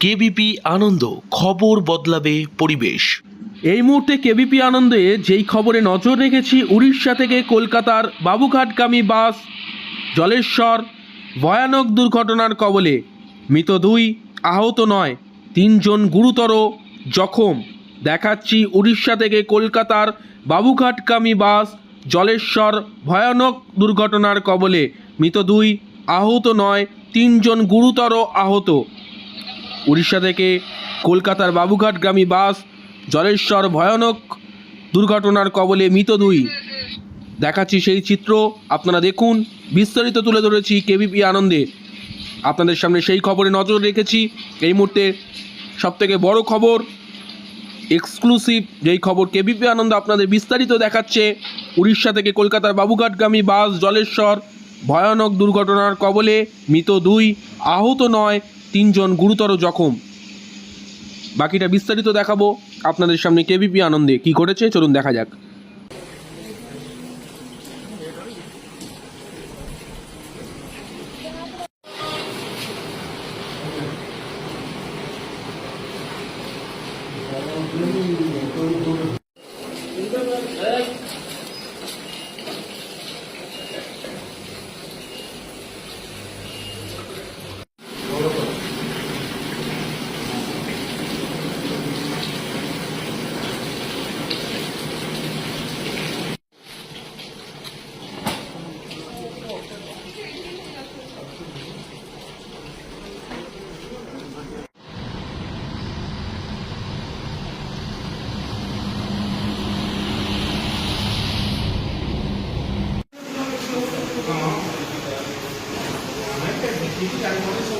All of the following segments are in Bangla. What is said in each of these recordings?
কেবিপি আনন্দ খবর বদলাবে পরিবেশ। এই মুহূর্তে কেবিপি আনন্দে যেই খবরে নজর রেখেছি, উড়িষ্যা থেকে কলকাতার বাবুঘাটগামী বাস, জলেশ্বর, ভয়ানক দুর্ঘটনার কবলে। মৃত দুই, আহত নয়, তিনজন গুরুতর জখম। দেখাচ্ছি উড়িষ্যা থেকে কলকাতার বাবুঘাটগামী বাস, জলেশ্বর, ভয়ানক দুর্ঘটনার কবলে। মৃত দুই, আহত নয়, তিনজন গুরুতর আহত। উড়িষ্যা থেকে কলকাতার বাবুঘাট গ্রামী বাস জলেশ্বর ভয়ানক দুর্ঘটনার কবলে মৃত দুই। দেখাচ্ছি সেই চিত্র, আপনারা দেখুন। বিস্তারিত তুলে ধরেছি কেবিপি আনন্দে। আপনাদের সামনে সেই খবরে নজর রেখেছি। এই মুহূর্তে সবথেকে বড় খবর এক্সক্লুসিভ যেই খবর কেবিপি আনন্দ আপনাদের বিস্তারিত দেখাচ্ছে, উড়িষ্যা থেকে কলকাতার বাবুঘাটগামী বাস জলেশ্বর ভয়ানক দুর্ঘটনার কবলে মৃত দুই। আহত নয় তিনজন গুরুতর জখম। বাকিটা বিস্তারিত দেখাবো আপনাদের সামনে কেবিপি আনন্দে কি ঘটেছে চলুন দেখা যাক। やりましう。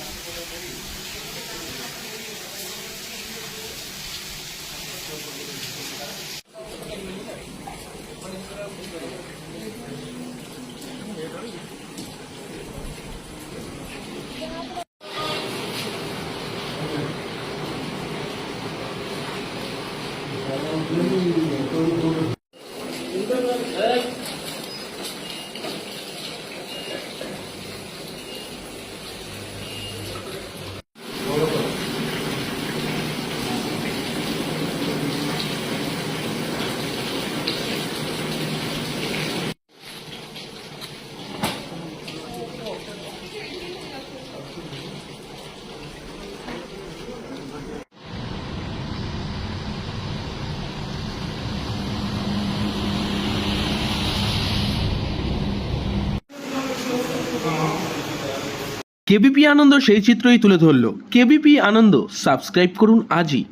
কেবিপি আনন্দ সেই চিত্রই তুলে ধরল। কেবিপি আনন্দ সাবস্ক্রাইব করুন আজই।